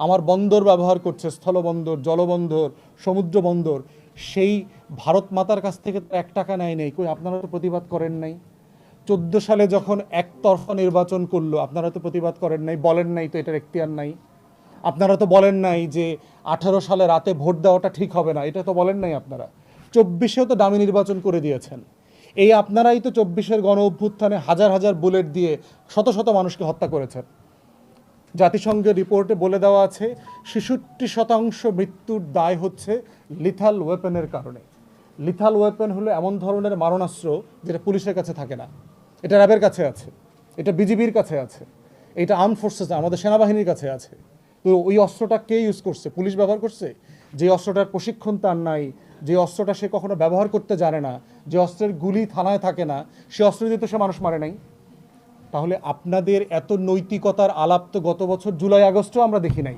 আমার বন্দর ব্যবহার করছে, স্থলবন্দর, জলবন্দর সমুদ্র বন্দর সেই ভারত মাতার কাছ থেকে তো এক টাকা নেয় নেই। কই, আপনারা তো প্রতিবাদ করেন নাই। চোদ্দ সালে যখন একতরফা নির্বাচন করল, আপনারা তো প্রতিবাদ করেন নাই, বলেন নাই তো এটার এখতিয়ার নাই। আপনারা তো বলেন নাই যে আঠারো সালে রাতে ভোট দেওয়াটা ঠিক হবে না, এটা তো বলেন নাই আপনারা। চব্বিশেও তো দামি নির্বাচন করে দিয়েছেন। এই আপনারাই তো চব্বিশের গণ অভ্যুত্থানে হাজার হাজার বুলেট দিয়ে শত শত মানুষকে হত্যা করেছেন। জাতিসংঘের রিপোর্টে বলে দেওয়া আছে, ছেষট্টি শতাংশ মৃত্যুর দায় হচ্ছে লিথাল ওয়েপেনের কারণে। লিথাল ওয়েপেন হলো এমন ধরনের মারণাস্ত্র যেটা পুলিশের কাছে থাকে না। এটা র্যাবের কাছে আছে, এটা বিজিবির কাছে আছে, এটা আর্ম ফোর্সেস আমাদের সেনাবাহিনীর কাছে আছে। তো ওই অস্ত্রটা কে ইউজ করছে? পুলিশ ব্যবহার করছে? যে অস্ত্রটার প্রশিক্ষণ তার নাই, যে অস্ত্রটা সে কখনো ব্যবহার করতে জানে না, যে অস্ত্রের গুলি থানায় থাকে না, সে অস্ত্র দিয়ে তো সে মানুষ মারে নাই। তাহলে আপনাদের এত নৈতিকতার আলাপ তো গত বছর জুলাই আগস্টও আমরা দেখি নাই।